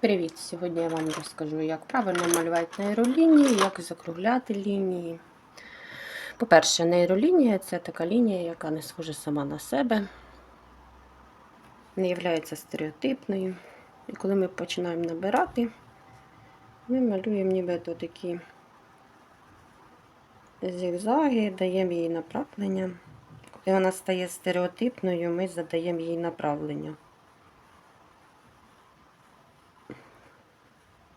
Привіт! Сьогодні я вам розкажу, як правильно малювати нейролінії, як закругляти лінії. По-перше, нейролінія це така лінія, яка не схожа сама на себе, не є стереотипною. І коли ми починаємо набирати, ми малюємо нібито такі зігзаги, даємо їй направлення. Коли вона стає стереотипною, ми задаємо їй направлення.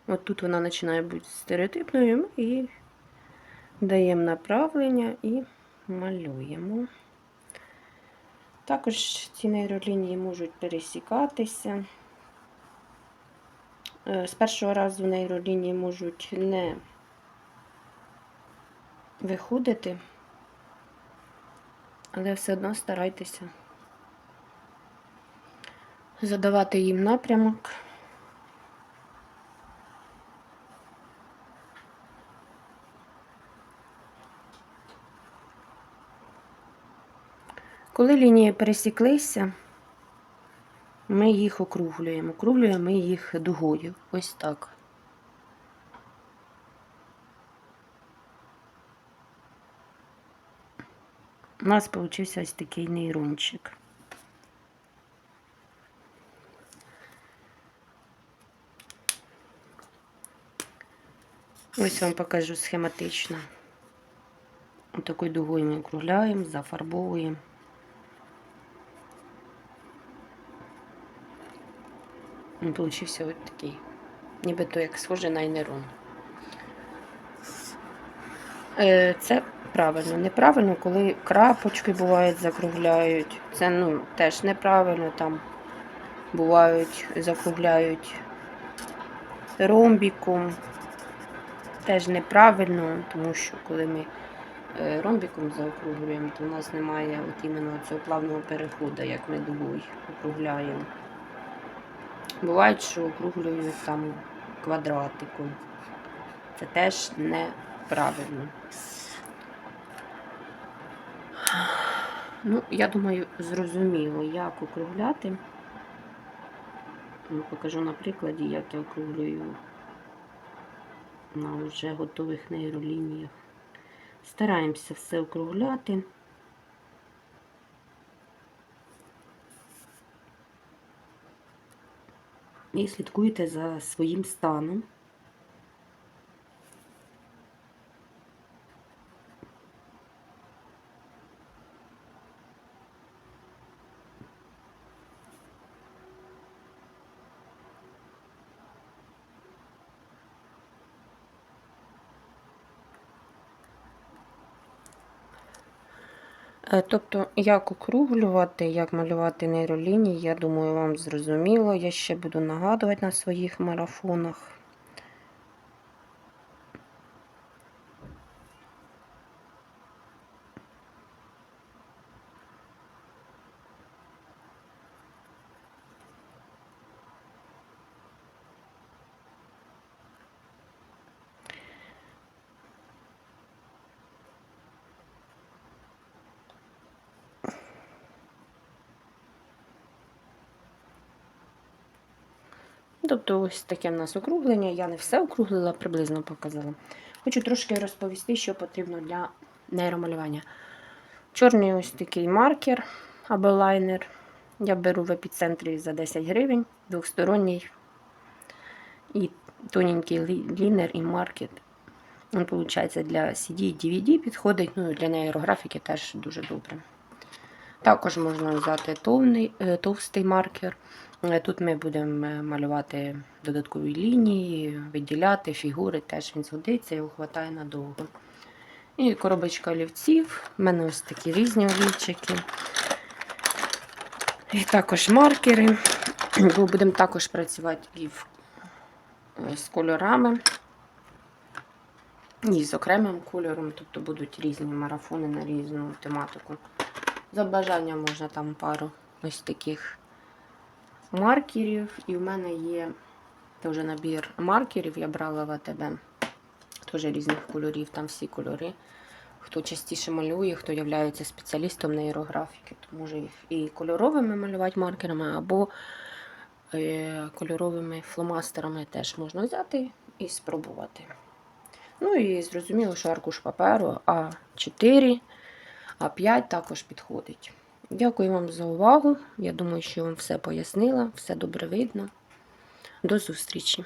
От тут вона починає бути стереотипною і даємо направлення і малюємо. Також ці нейролінії можуть пересікатися. Е, З першого разу нейролінії можуть не виходити, але все одно старайтеся задавати їм напрямок. Коли лінії пересіклися, ми їх округлюємо. Округлюємо їх дугою. Ось так. У нас вийшов ось такий нейрончик. Ось вам покажу схематично. Отакою дугою ми округляємо, зафарбовуємо. Він получився ось такий, нібито як схоже на нейрон. Е, Це правильно. Неправильно, коли крапочки бувають, закругляють. Це ну, теж неправильно. Там бувають, закругляють ромбіком. Теж неправильно, тому що коли ми е, ромбіком заокруглюємо, то у нас немає от іменно цього плавного переходу, як ми дугою округляємо. Бувають, що округлюють там квадратиком. Це теж неправильно. Ну, я думаю, зрозуміло, як округляти. Ну, Покажу на прикладі, як я округлюю на вже готових нейролініях. Стараємося все округляти. І слідкуйте за своїм станом. Тобто, як округлювати, як малювати нейролінії, я думаю, вам зрозуміло. Я ще буду нагадувати на своїх марафонах. Тобто ось таке в нас округлення. Я не все округлила, приблизно показала. Хочу трошки розповісти, що потрібно для нейромалювання. Чорний ось такий маркер або лайнер. Я беру в епіцентрі за 10 гривень, двохсторонній і тоненький лінер і маркер. Він, виходить, для CD і DVD підходить, ну і для нейрографіки теж дуже добре. Також можна взяти товний, е, товстий маркер. Е, тут ми будемо е, малювати додаткові лінії, виділяти фігури, теж він згодиться, його вистачає надовго. І коробочка олівців. У мене ось такі різні олівчики. І також маркери. Бо будемо також працювати і в, з кольорами, і з окремим кольором, тобто будуть різні марафони на різну тематику. За бажанням можна там пару ось таких маркерів. І в мене є теж набір маркерів, я брала в АТБ. Теж різних кольорів, там всі кольори. Хто частіше малює, хто є спеціалістом нейрографіки, то може і кольоровими малювати маркерами, або е, кольоровими фломастерами теж можна взяти і спробувати. Ну і зрозуміло, що аркуш паперу А4, А5 також підходить. Дякую вам за увагу. Я думаю, що я вам все пояснила, все добре видно. До зустрічі!